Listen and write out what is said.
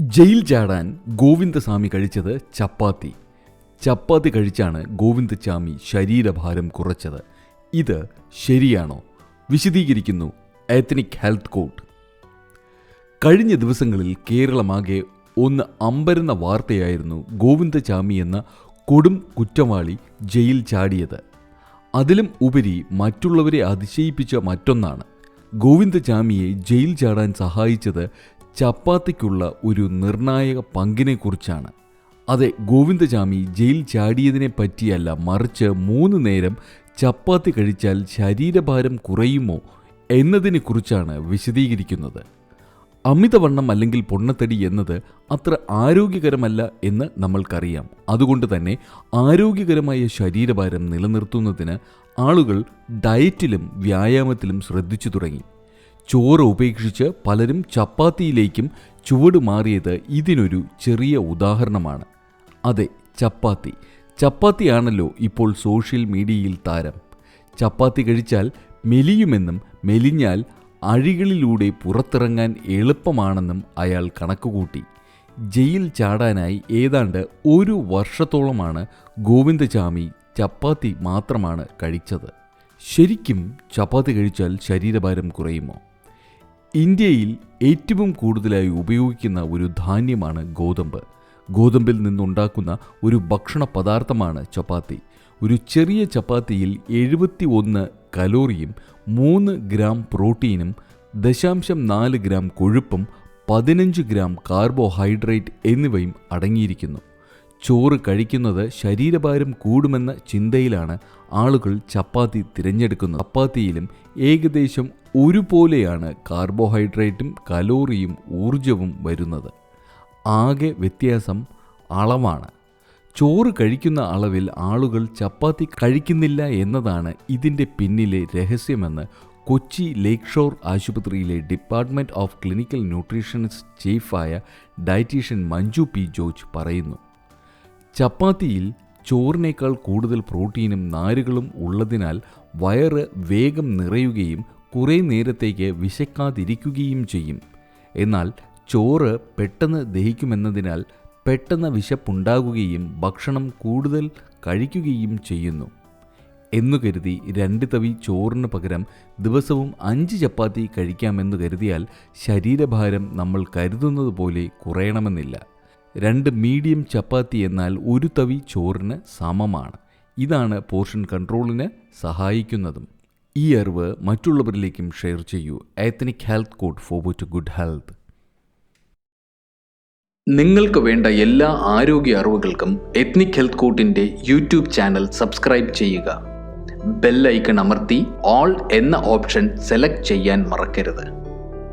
Jail ചാടാൻ ഗോവിന്ദസ്വാമി കഴിച്ചത് ചപ്പാത്തി. ചപ്പാത്തി കഴിച്ചാണ് ഗോവിന്ദസ്വാമി ശരീരഭാരം കുറച്ചത്. ഇത് ശരിയാണോ? വിശദീകരിക്കുന്നു എത്നിക് ഹെൽത്ത് കോഡ് കഴിഞ്ഞ ദിവസങ്ങളിൽ കേരളമാകെ ഒന്ന് അമ്പരുന്ന വാർത്തയായിരുന്നു ഗോവിന്ദചാമി എന്ന കൊടും കുറ്റവാളി ജയിൽ ചാടിയത്. അതിലും ഉപരി മറ്റുള്ളവരെ അതിശയിപ്പിച്ച മറ്റൊന്നാണ്. ഗോവിന്ദചാമിയെ ജയിൽ ചാടാൻ സഹായിച്ചത് ചപ്പാത്തിക്കുള്ള ഒരു നിർണായക പങ്കിനെക്കുറിച്ചാണ്. അതെ ഗോവിന്ദജാമി ജയിൽ ചാടിയതിനെ പറ്റിയല്ല മറിച്ച് മൂന്ന് നേരം ചപ്പാത്തി കഴിച്ചാൽ ശരീരഭാരം കുറയുമോ എന്നതിനെക്കുറിച്ചാണ് വിശദീകരിക്കുന്നത്. അമിതവണ്ണം അല്ലെങ്കിൽ പൊണ്ണത്തടി എന്നത് അത്ര ആരോഗ്യകരമല്ല എന്ന് നമ്മൾക്കറിയാം. അതുകൊണ്ട് തന്നെ ആരോഗ്യകരമായ ശരീരഭാരം നിലനിർത്തുന്നതിന് ആളുകൾ ഡയറ്റിലും വ്യായാമത്തിലും ശ്രദ്ധിച്ചു തുടങ്ങി. ചോറ് ഉപേക്ഷിച്ച് പലരും ചപ്പാത്തിയിലേക്കും ചുവട് മാറിയത് ഇതിനൊരു ചെറിയ ഉദാഹരണമാണ്. അതെ ചപ്പാത്തി. ചപ്പാത്തിയാണല്ലോ ഇപ്പോൾ സോഷ്യൽ മീഡിയയിൽ താരം. ചപ്പാത്തി കഴിച്ചാൽ മെലിയുമെന്നും മെലിഞ്ഞാൽ അഴികളിലൂടെ പുറത്തിറങ്ങാൻ എളുപ്പമാണെന്നും അയാൾ കണക്കുകൂട്ടി. ജയിൽ ചാടാനായി ഏതാണ്ട് ഒരു വർഷത്തോളമാണ് ഗോവിന്ദചാമി ചപ്പാത്തി മാത്രമാണ് കഴിച്ചത്. ശരിക്കും ചപ്പാത്തി കഴിച്ചാൽ ശരീരഭാരം കുറയുമോ? ഇന്ത്യയിൽ ഏറ്റവും കൂടുതലായി ഉപയോഗിക്കുന്ന ഒരു ധാന്യമാണ് ഗോതമ്പ്. ഗോതമ്പിൽ നിന്നുണ്ടാക്കുന്ന ഒരു ഭക്ഷണ പദാർത്ഥമാണ് ചപ്പാത്തി. ഒരു ചെറിയ ചപ്പാത്തിയിൽ എഴുപത്തി ഒന്ന് കലോറിയും മൂന്ന് ഗ്രാം പ്രോട്ടീനും ദശാംശം നാല് ഗ്രാം കൊഴുപ്പും പതിനഞ്ച് ഗ്രാം കാർബോഹൈഡ്രേറ്റ് എന്നിവയും അടങ്ങിയിരിക്കുന്നു. ചോറ് കഴിക്കുന്നത് ശരീരഭാരം കൂടുമെന്ന ചിന്തയിലാണ് ആളുകൾ ചപ്പാത്തി തിരഞ്ഞെടുക്കുന്നത്. ചപ്പാത്തിയിലും ഏകദേശം ഒരുപോലെയാണ് കാർബോഹൈഡ്രേറ്റും കലോറിയും ഊർജവും വരുന്നത്. ആകെ വ്യത്യാസം അളവാണ്. ചോറ് കഴിക്കുന്ന അളവിൽ ആളുകൾ ചപ്പാത്തി കഴിക്കുന്നില്ല എന്നതാണ് ഇതിന്റെ പിന്നിലെ രഹസ്യമെന്ന് കൊച്ചി ലേക്ക് ഷോർ ആശുപത്രിയിലെ ഡിപ്പാർട്ട്മെന്റ് ഓഫ് ക്ലിനിക്കൽ ന്യൂട്രീഷൻസ് ചീഫായ ഡയറ്റീഷ്യൻ മഞ്ജു പി ജോർജ് പറയുന്നു. ചപ്പാത്തിയിൽ ചോറിനേക്കാൾ കൂടുതൽ പ്രോട്ടീനും നാരുകളും ഉള്ളതിനാൽ വയറ് വേഗം നിറയുകയും കുറേ നേരത്തേക്ക് വിശക്കാതിരിക്കുകയും ചെയ്യും. എന്നാൽ ചോറ് പെട്ടെന്ന് ദഹിക്കുമെന്നതിനാൽ പെട്ടെന്ന് വിശപ്പുണ്ടാകുകയും ഭക്ഷണം കൂടുതൽ കഴിക്കുകയും ചെയ്യുന്നു. എന്നു കരുതി രണ്ട് തവി ചോറിന് പകരം ദിവസവും അഞ്ച് ചപ്പാത്തി കഴിക്കാമെന്ന് കരുതിയാൽ ശരീരഭാരം നമ്മൾ കരുതുന്നത് പോലെ കുറയണമെന്നില്ല. രണ്ട് മീഡിയം ചപ്പാത്തി എന്നാൽ ഒരു തവി ചോറിന് സമമാണ്. ഇതാണ് പോർഷൻ കൺട്രോളിന് സഹായിക്കുന്നതും. ഈ അറിവ് മറ്റുള്ളവരിലേക്കും ഷെയർ ചെയ്യൂ. Ethnic health court for to good health നിങ്ങൾക്ക് വേണ്ട എല്ലാ ആരോഗ്യ അറിവുകൾക്കും എത്നിക് ഹെൽത്ത് കോട്ടിന്റെ യൂട്യൂബ് ചാനൽ സബ്സ്ക്രൈബ് ചെയ്യുക. ബെല്ലൈക്കൺ അമർത്തി ഓൾ എന്ന ഓപ്ഷൻ സെലക്ട് ചെയ്യാൻ മറക്കരുത്.